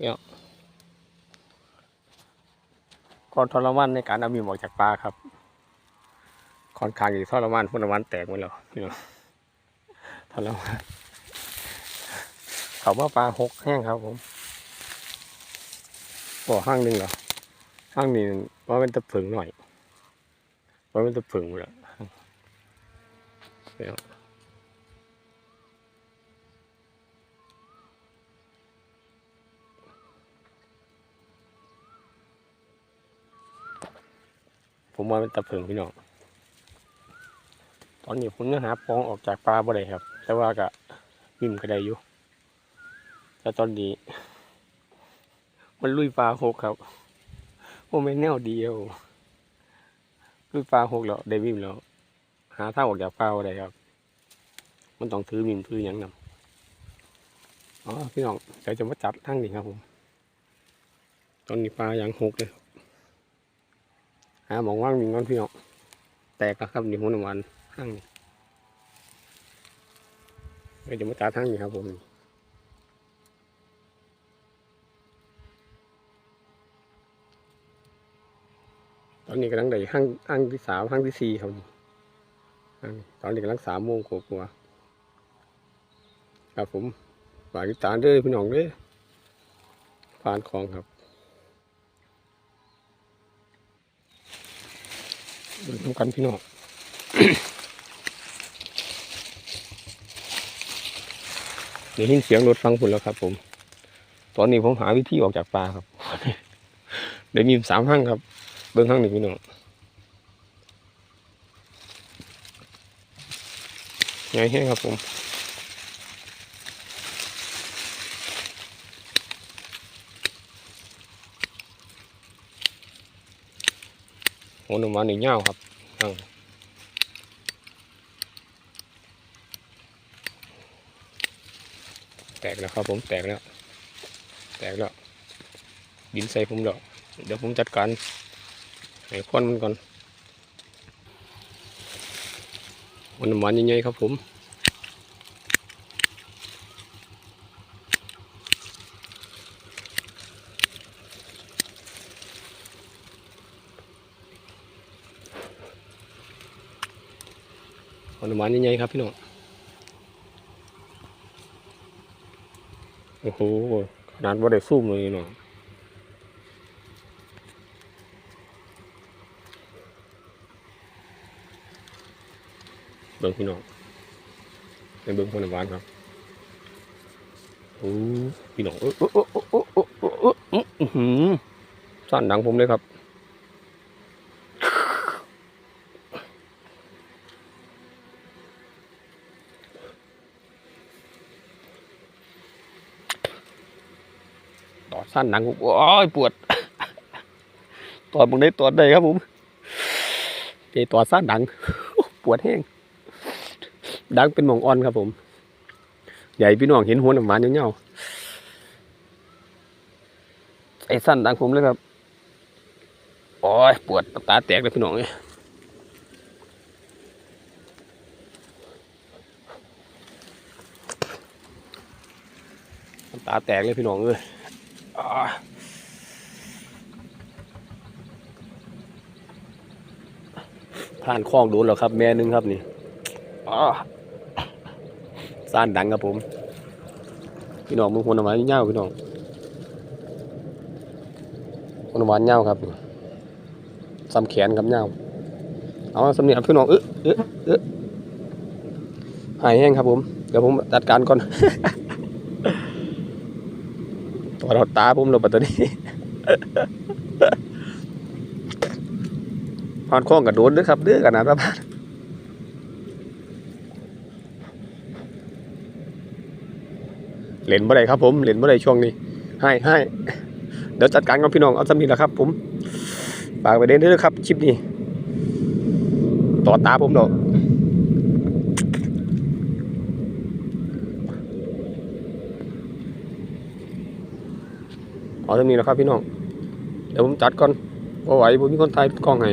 เนี่ยก็ทรมานในการเอามีหมออกจากปลาครับค่อนข้างอยู่ทรมานพุ่นน้ำมันแตกหมดแล้วพี่น้องทรมานเขาว่าปลาหกแห้งครับผมบ่อห้างหนึ่งเหรอห้างนี้ว่าเป็นตะผึ่งหน่อยว่าเป็นตะผึ่งหมดแล้ว ผมว่าเป็นตะผึ่งพี่น้องตอนนี้ผมยังหาปองออกจากปลาบ่ได้ครับ แต่ว่าก็วิ่มก็ได้อยู่แต่ตอนนี้ มันลุยปลาหกครับผมไม่แนวเดียวลุยปลาหกแล้วได้วิ่มแล้ว หาท่าออกจากปลาบ่ได้ครับ มันต้องถือวิ่มถือหยังนำอ๋อพี่น้องเดี๋ยวจะมาจับทั้งนี้ครับผมตอนนี้ปลาอยังหกเลยครับ หาหมองว่างวิ่งก่อนพี่น้องแตกครับนี่หัวน้ำมันห้างนี้เดี๋ยวจะมาจับทั้งนี้ครับผมตอนนี้กำลังได้ห้างห้างที่สามห้างที่สี่ครับตอนนี้กำลังสามโมงกว่าๆครับผมฝากติดตามด้วยพี่น้องด้วยผ่านคลองครับ ดูทำกันพี่น้องเดี๋ยวยินเสียงรถฟังคุณแล้วครับ ผม ตอนนี้ผมหาวิธีออกจากป่าครับ เดี๋ยวมีสามห้างครับ เบื้องข้างหนึ่งพี่น้องไงแห้งครับผม โหนมาหนึ่งเงาครับข้งแตกแล้วครับผมแตกแล้ว แตกแล้วบินใส่ผมแล้วเดี๋ยวผมจัดการให้ควันมันก่อนมันน้ำมันใหญ่ครับผม มันน้ำมันใหญ่ๆครับพี่น้องโอ้โหขนาดว่าได้ซูมเลยเนาะเบิ่งพี่น้องในเบิ่งคนในบ้านครับโอ้พี่น้องเออเออเออเออเออเออเอออื้อหือสั่นดังผมเลยครับ สั้นดังผมโอ้ยปวดตอดมึงได้ตอดได้ครับผมเตะตอดสั้นดัง ปวดแห้งดังเป็นหมองอ่อนครับผม ใหญ่พี่น้องเห็นหัวหนำหวานเงาไอ้สั้นดังผมเลยครับโอ้ยปวดตาแตกเลยพี่น้องเอ้ยตาแตกเลยพี่น้องเอ้ย ผ่านคลองโดนแล้วครับ แม่นึงครับนี่ซ่านดังครับผม พี่น้องมึงคนหวานเง่าพี่น้องคนหวานเง่าครับซ้ำแขนกับเง่าเอาสำเนียงพี่น้องเออเออเออหายแห้งครับผม เดี๋ยวผมจัดการก่อน วเราตาผมเราปัตตานีพานข้องกับโดนด้วยครับเด้อกันนะรับเล่นบ่ได้ครับผมเล่นบ่ได้ช่วงนี้ให้ให้เดี๋ยวจัดการกับพี่น้องเอาสำนีแหละครับ ผมฝากไปเด่นด้วยครับคลิปนี้ ต่อตาผมเนาะ เอาสำนีแหละครับพี่น้อง เดี๋ยวผมจัดก่อนพอไหวผมมีคนถ่ายกล้องให้